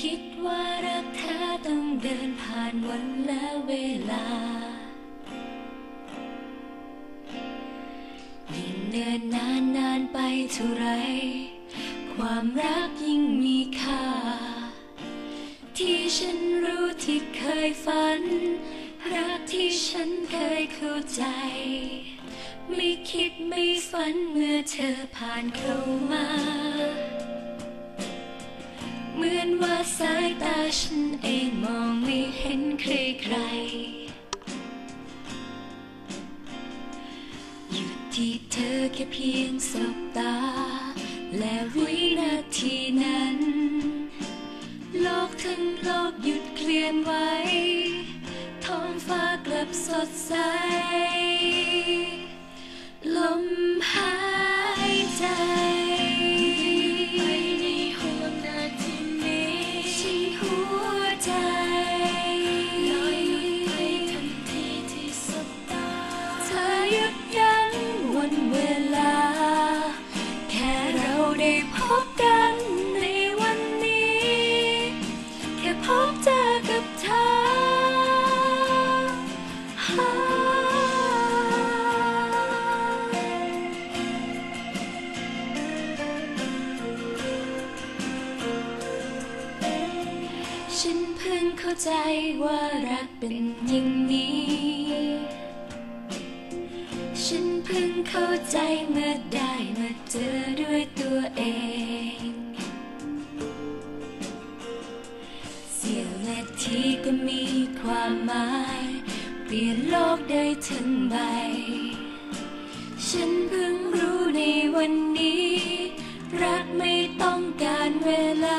คิดว่ารักแท้ต้องเดินผ่านวันและเวลา ยิ่งเนินนานนานไปเท่าไร ความรักยิ่งมีค่า ที่ฉันรู้ที่เคยฝัน รักที่ฉันเคยเข้าใจ ไม่คิดไม่ฝันเมื่อเธอผ่านเข้ามา ว่าสายตาฉันเองมองไม่เห็นใครใคร อยู่ที่เธอแค่เพียงสบตา และวินาทีนั้น โลกทั้งโลกหยุดเคลื่อนไหวท้องฟ้ากลับสดใส พบกันในวันนี้ แค่พบเจอกับเธอฉันเพิ่งเข้าใจว่ารักเป็นอย่างนี้ ฉันเพิ่งเข้าใจเมื่อได้มาเจอ นาทีก็มีความหมาย เปลี่ยนโลกได้ทั้งใบ ฉันเพิ่งรู้ในวันนี้ รักไม่ต้องการเวลา